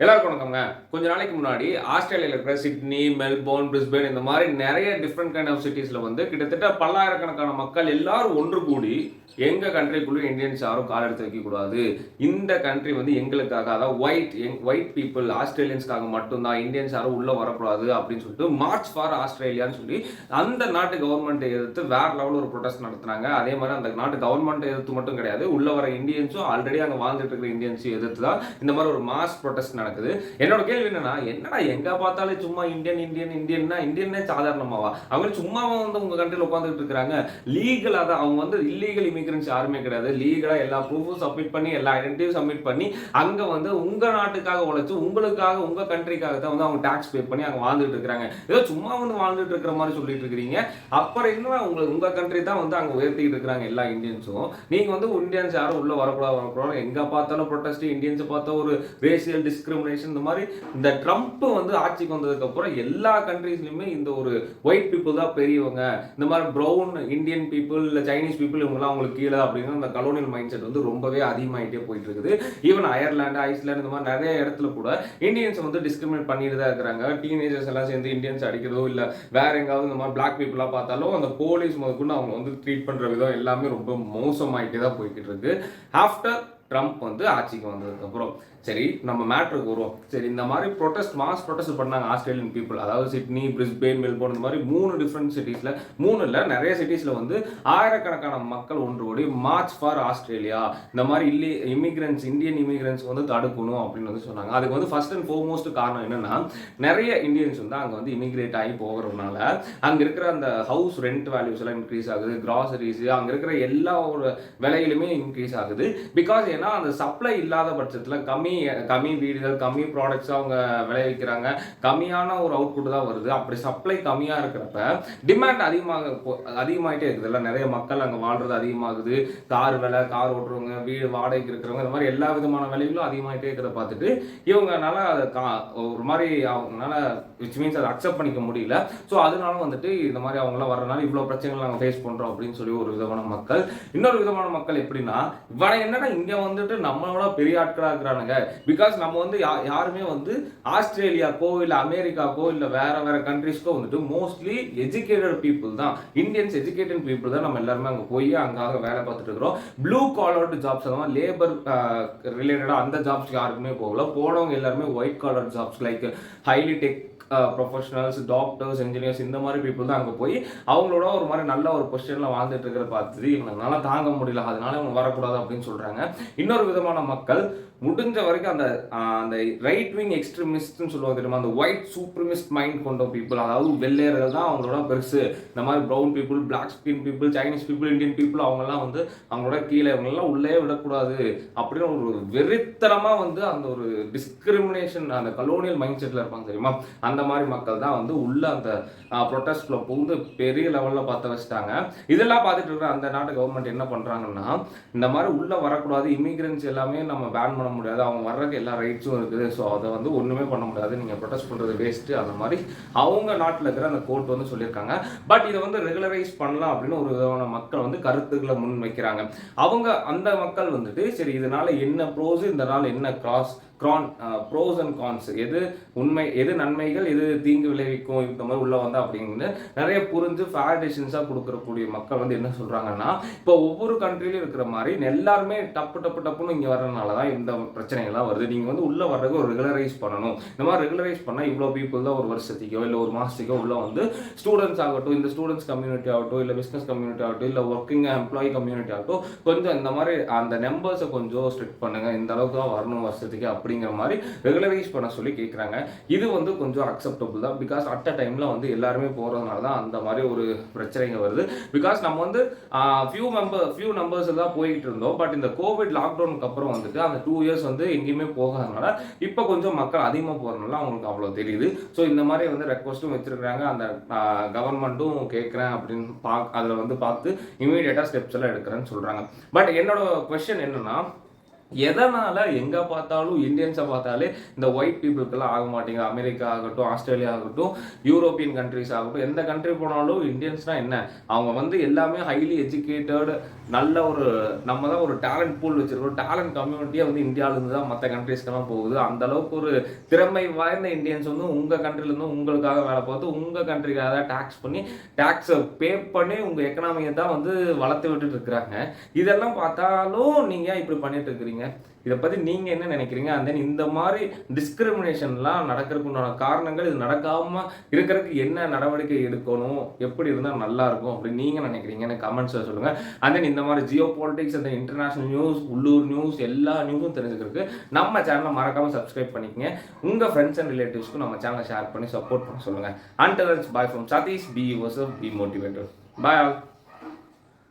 எல்லாருக்கும் வணக்கம்ங்க. கொஞ்ச நாளைக்கு முன்னாடி ஆஸ்திரேலியாவில் இருக்கிற சிட்னி மெல்போர்ன் பிரிஸ்பேன் இந்த மாதிரி நிறைய டிஃப்ரெண்ட் கைண்ட் ஆஃப் சிட்டிஸில் வந்து கிட்டத்தட்ட பல்லாயிரக்கணக்கான மக்கள் எல்லாரும் ஒன்று கூடி எங்கள் கண்ட்ரிக்குள்ளே இந்தியன்ஸ் யாரும் கால் எடுத்து வைக்கக்கூடாது இந்த கண்ட்ரி வந்து எங்களுக்காக அதாவது ஒயிட் எங் ஒயிட் பீப்புள் ஆஸ்திரேலியன்ஸ்க்காக மட்டும்தான் இந்தியன்ஸ் யாரும் உள்ளே வரக்கூடாது அப்படின்னு சொல்லிட்டு மார்ச் ஃபார் ஆஸ்திரேலியான்னு சொல்லி அந்த நாட்டு கவர்மெண்ட்டை எதிர்த்து வேற லெவலில் ஒரு ப்ரொடெஸ்ட் நடத்துனாங்க. அதே மாதிரி அந்த நாட்டு கவர்மெண்ட்டை எதிர்த்து மட்டும் கிடையாது. உள்ளே வர இந்தியன்ஸும் ஆல்ரெடி அங்கே வாழ்ந்துட்டு இருக்கிற இந்தியன்ஸையும் எதிர்த்து தான் இந்த மாதிரி ஒரு மாஸ் ப்ரொடெஸ்ட் நடக்குது. என்னோட கேள்வி என்னன்னா என்னடா எங்க பார்த்தாலே சும்மா இந்தியன் இந்தியன் இந்தியன்னா இந்தியன்னே சாதாரணமாவா? அவங்க சும்மாவா வந்து உங்க கண்ட்ரில உட்காந்துட்டு இருக்காங்க லீகலா தான். அவங்க வந்து இல்லீகல் இமிகிரன்ஸ் யாருமே கிடையாது. லீகலா எல்லா ப்ரூஃபும் சப்மிட் பண்ணி எல்லா ஐடென்டிட்டியும் சப்மிட் பண்ணி அங்க வந்து உங்க நாட்டுக்காக உழைச்சு உங்களுக்காக உங்க கண்ட்ரிக்காக தான் வந்து அவங்க டாக்ஸ் பே பண்ணி அங்க வாழ்ந்துட்டு இருக்காங்க ஏதோ சும்மா வந்து வாழ்ந்துட்டு இருக்கிற மாதிரி சொல்லிட்டு இருக்கிறீங்க. அப்புறம் என்ன உங்களுக்கு உங்க கண்ட்ரி தான் வந்து அங்க உயர்த்திட்டு இருக்கிறாங்க எல்லா இந்தியன்ஸும்? நீங்க வந்து இந்தியன்ஸ் யாரும் உள்ள வரக்கூடாது வரக்கூடாது. எங்க பார்த்தாலும் ப்ரொடெஸ்ட் இந்தியன்ஸ் பார்த்தா ஒரு ரேசியல் டிஸ்கிரிமினேஷன் இந்த மாதிரி இந்த ட்ரம்ப் வந்து ஆட்சிக்கு வந்ததுக்கப்புறம் எல்லா கண்ட்ரீஸ்லையுமே இந்த ஒரு ஒயிட் பீப்புள் தான் பெரியவங்க. இந்த மாதிரி ப்ரௌன் இந்தியன் பீப்புள் இல்லை சைனீஸ் பீப்புள் இவங்கெல்லாம் அவங்களுக்கு கீழே அப்படின்னு அந்த கலோனியல் மைண்ட் செட் வந்து ரொம்பவே அதிகமாகிட்டே போயிட்டு இருக்குது ஈவன் அயர்லாண்டு ஐஸ்லாந்து இந்த மாதிரி நிறைய இடத்துல கூட இந்தியன்ஸ் வந்து டிஸ்கிரிமினேட் பண்ணிட்டு தான் இருக்கிறாங்க. டீனேஜர்ஸ் எல்லாம் சேர்ந்து இந்தியன்ஸ் அடிக்கிறதோ இல்லை வேற எங்காவது இந்த மாதிரி பிளாக் பீப்புளா பார்த்தாலும் அந்த போலீஸ் முதற்கொண்டு அவங்க வந்து ட்ரீட் பண்ணுற விதம் எல்லாமே ரொம்ப மோசமாயிட்டே தான் போய்கிட்டு இருக்கு ஆஃப்டர் ட்ரம்ப் வந்து ஆட்சிக்கு வந்ததுக்கப்புறம் சரி நம்ம மேட்ருக்கு வருவோம். சரி இந்த மாதிரி ப்ரொட்டஸ்ட் மாஸ் ப்ரொட்டஸ்ட் பண்ணாங்க ஆஸ்திரேலியன் பீப்புள் அதாவது சிட்னி பிரிஸ்பெயின் மெல்போர்ன் இந்த மாதிரி மூணு டிஃப்ரெண்ட் சிட்டிஸில் மூணு இல்லை நிறைய சிட்டிஸில் வந்து ஆயிரக்கணக்கான மக்கள் ஒன்று கூடி மார்ச் ஃபார் ஆஸ்திரேலியா. இந்த மாதிரி இல்லி இமிக்ரன்ஸ் இந்தியன் இமிக்ரன்ஸ் வந்து தடுக்கணும் அப்படின்னு வந்து சொன்னாங்க. அதுக்கு வந்து ஃபர்ஸ்ட் அண்ட் ஃபோர்மோஸ்ட் காரணம் என்னென்னா நிறைய இந்தியன்ஸ் வந்து அங்கே வந்து இமிக்ரேட் ஆகி போகிறதுனால அங்கே இருக்கிற அந்த ஹவுஸ் ரெண்ட் வேல்யூஸ் எல்லாம் இன்க்ரீஸ் ஆகுது கிராசரிஸ் அங்கே இருக்கிற எல்லா ஒரு விலையிலுமே இன்க்ரீஸ் ஆகுது. பிகாஸ் ஏன்னா அந்த சப்ளை இல்லாத பட்சத்தில் கம்மி கம்மி வீடுகள் கம்மி ப்ராடக்ட்ஸ் அவங்க விளைவிக்கிறாங்க கம்மியான ஒரு அவுட்புட் தான் வருது. அப்படி சப்ளை கம்மியாக இருக்கிறப்ப டிமாண்ட் அதிகமாக அதிகமாயிட்டே இருக்குது. இல்லை நிறைய மக்கள் அங்கே வாழ்றது அதிகமாகுது. கார் விலை கார் ஓட்டுறவங்க வீடு வாடகைக்கு இருக்கிறவங்க இந்த மாதிரி எல்லா விதமான விலைகளும் அதிகமாயிட்டே இருக்கிறத பார்த்துட்டு இவங்கனால அதை கா ஒரு மாதிரி அவங்கனால விச் மீன்ஸ் அதை அக்செப்ட் பண்ணிக்க முடியல. ஸோ அதனால வந்துட்டு இந்த மாதிரி அவங்களாம் வர்றதுனால இவ்வளோ பிரச்சனைகள் நாங்கள் ஃபேஸ் பண்ணுறோம் அப்படின்னு சொல்லி ஒரு விதமான மக்கள் இன்னொரு விதமான மக்கள் எப்படின்னா இவனை என்னன்னா இங்கே வந்துட்டு நம்மளோட பெரிய ஆட்களாக இருக்கிறானுங்க. பிகாஸ் நம்ம வந்து யா யாருமே வந்து ஆஸ்திரேலியாக்கோ இல்லை அமெரிக்காக்கோ இல்லை வேற வேற கண்ட்ரீஸ்க்கோ வந்துட்டு மோஸ்ட்லி எஜுகேட்டட் பீப்புள் தான். இந்தியன்ஸ் எஜுகேட்டட் பீப்புள் தான் நம்ம எல்லாருமே அங்கே போய் அங்காக வேலை பார்த்துட்டு இருக்கிறோம். ப்ளூ காலர்டு ஜாப்ஸ் அதாவது லேபர் ரிலேட்டடாக அந்த ஜாப்ஸ்க்கு யாருக்குமே போகல. போனவங்க எல்லாருமே white collar jobs like highly tech professionals doctors engineers இந்த மாதிரி பீப்புள் தான் அங்கே போய் அவங்களோட ஒரு மாதிரி நல்ல ஒரு பொசிஷனில் வாழ்ந்துட்டு இருக்கிற பார்த்துட்டு இவங்களால தாங்க முடியல. அதனால இவங்க வரக்கூடாது அப்படின்னு சொல்கிறாங்க இன்னொரு விதமான மக்கள் முடிஞ்ச வரைக்கும் அந்த அந்த ரைட் விங் எக்ஸ்ட்ரீமிஸ்ட்னு சொல்லுவாங்க தெரியுமா? அந்த ஒயிட் சூப்பர்மிஸ்ட் மைண்ட் கொண்ட பீப்புள் அதாவது வெள்ளையர்கள் தான் அவங்களோட பெருசு. இந்த மாதிரி brown people black skin people Chinese people Indian people அவங்கெல்லாம் வந்து அவங்களோட கீழே இவங்கெல்லாம் உள்ளே விடக்கூடாது. அப்படின்னு ஒரு வெறித்தனமாக வந்து அந்த ஒரு டிஸ்கிரிமினேஷன் அந்த கலோனியல் மைண்ட் செட்டில் இருப்பாங்க தெரியுமா? அந்த மாதிரி மக்கள் தான் வந்து உள்ள அந்த ப்ரொட்டஸ்டில் புகுந்து பெரிய லெவலில் பார்த்து வச்சுட்டாங்க. இதெல்லாம் பார்த்துட்டு இருக்கிற அந்த நாட்டு கவர்மெண்ட் என்ன பண்ணுறாங்கன்னா இந்த மாதிரி உள்ளே வரக்கூடாது இமிகிரன்ஸ் எல்லாமே நம்ம பேன் பண்ண முடியாது. அவங்க வர்றதுக்கு எல்லா ரைட்ஸும் இருக்குது. ஸோ அதை வந்து ஒன்றுமே பண்ண முடியாது. நீங்கள் ப்ரொடெஸ்ட் பண்ணுறது வேஸ்ட்டு அந்த மாதிரி அவங்க நாட்டில் இருக்கிற அந்த கோர்ட் வந்து சொல்லியிருக்காங்க. பட் இதை வந்து ரெகுலரைஸ் பண்ணலாம் அப்படின்னு ஒரு விதமான மக்கள் வந்து கருத்துக்களை முன் வைக்கிறாங்க அவங்க அந்த மக்கள் வந்துட்டு சரி இதனால் என்ன ப்ரோஸ் இதனால் என்ன கிராஸ் க்ரான் ப்ரோஸ் அண்ட் கான்ஸ் எது உண்மை எது நன்மைகள் எது தீங்கு விளைவிக்கும் இந்த மாதிரி உள்ள வந்தால் அப்படிங்கிறது நிறைய புரிஞ்சு ஃபேர் டெசிஷன்ஸாக கொடுக்கறக்கூடிய மக்கள் வந்து என்ன சொல்கிறாங்கன்னா இப்போ ஒவ்வொரு கண்ட்ரிலையும் இருக்கிற மாதிரி எல்லாருமே டப்பு டப்பு டப்புன்னு இங்கே வர்றதுனால தான் இந்த பிரச்சனைகள்லாம் வருது. நீங்கள் வந்து உள்ளே வர்றதுக்கு ஒரு ரெகுலரைஸ் பண்ணணும். இந்த மாதிரி ரெகுலரைஸ் பண்ணால் இவ்வளோ பீப்புள் தான் ஒரு வருஷத்துக்கோ இல்லை ஒரு மாதத்துக்கோ உள்ள வந்து ஸ்டூடெண்ட்ஸ் ஆகட்டும் இந்த ஸ்டூடெண்ட்ஸ் கம்யூனிட்டி ஆகட்டும் இல்லை பிஸ்னஸ் கம்யூனிட்டி ஆகட்டும் இல்லை ஒர்க்கிங் எம்ப்ளாயி கம்யூனிட்டி ஆகட்டும் கொஞ்சம் இந்த மாதிரி அந்த நம்பர்ஸை கொஞ்சம் ஸ்ட்ரிக்ட் பண்ணுங்க. இந்த அளவுக்கு தான் வரணும் வருஷத்துக்கு அப்படிங்கிற மாதிரி ரெகுலரைஸ் பண்ண சொல்லி கேட்குறாங்க இது வந்து கொஞ்சம் அக்செப்டபுள் தான். பிகாஸ் அட் அ டைமில் வந்து எல்லாருமே போகிறதுனால தான் அந்த மாதிரி ஒரு பிரச்சனைங்க வருது. பிகாஸ் நம்ம வந்து ஃபியூ மெம்பர் ஃபியூ நம்பர்ஸ் தான் போய்கிட்டு இருந்தோம். பட் இந்த கோவிட் லாக்டவுனுக்கு அப்புறம் வந்துட்டு அந்த டூ இயர்ஸ் வந்து எங்கேயுமே போகாதனால இப்போ கொஞ்சம் மக்கள் அதிகமாக போகிறதுனால அவங்களுக்கு அவ்வளோ தெரியுது. ஸோ இந்த மாதிரி வந்து ரெக்வஸ்ட்டும் வச்சிருக்காங்க அந்த கவர்மெண்ட்டும் கேட்குறேன் அப்படின்னு பா அதில் வந்து பார்த்து இமீடியட்டாக ஸ்டெப்ஸ் எல்லாம் எடுக்கிறேன்னு சொல்கிறாங்க பட் என்னோட கொஸ்டின் என்னன்னா எதனால் எங்கே பார்த்தாலும் இந்தியன்ஸை பார்த்தாலே இந்த ஒயிட் பீப்புளுக்கெல்லாம் ஆக மாட்டேங்குது. அமெரிக்கா ஆகட்டும் ஆஸ்திரேலியா ஆகட்டும் யூரோப்பியன் கண்ட்ரிஸ் ஆகட்டும் எந்த கண்ட்ரி போனாலும் இந்தியன்ஸ்னால் என்ன? அவங்க வந்து எல்லாமே ஹைலி எஜுகேட்டட் நல்ல ஒரு நம்ம தான் ஒரு டேலண்ட் பூல் வச்சிருக்கோம். டேலண்ட் கம்யூனிட்டியே வந்து இந்தியாவிலேருந்து தான் மற்ற கண்ட்ரீஸ்க்கெல்லாம் போகுது. அந்த அளவுக்கு ஒரு திறமை வாய்ந்த இந்தியன்ஸ் வந்து உங்கள் கண்ட்ரிலேருந்து உங்களுக்காக வேலை பார்த்து உங்கள் கண்ட்ரிக்காக தான் டேக்ஸ் பண்ணி டேக்ஸை பே பண்ணி உங்கள் எக்கனாமியை தான் வந்து வளர்த்து விட்டுட்டு இருக்கிறாங்க. இதெல்லாம் பார்த்தாலும் நீங்கள் இப்படி பண்ணிட்டு இருக்கிறீங்க? இதை பற்றி நீங்கள் என்ன நினைக்கிறீங்க? அண்ட் தென் இந்த மாதிரி டிஸ்கிரிமினேஷன்லாம் நடக்கிறதுக்கு உண்டான காரணங்கள் இது நடக்காமல் இருக்கிறதுக்கு என்ன நடவடிக்கை எடுக்கணும்? எப்படி இருந்தால் நல்லாயிருக்கும் அப்படின்னு நீங்கள் நினைக்கிறீங்கன்னு கமெண்ட்ஸில் சொல்லுங்கள் அண்ட் தென் இந்த மாதிரி ஜியோ பாலிட்டிக்ஸ் அந்த இன்டர்நேஷனல் நியூஸ் உள்ளூர் நியூஸ் எல்லா நியூஸும் தெரிஞ்சுக்கிறதுக்கு நம்ம சேனலை மறக்காமல் சப்ஸ்கிரைப் பண்ணிக்கங்க. உங்கள் ஃப்ரெண்ட்ஸ் அண்ட் ரிலேட்டிவ்ஸ்க்கும் நம்ம சேனலை ஷேர் பண்ணி சப்போர்ட் பண்ண சொல்லுங்கள் and bye from Satish P use P motivator bye all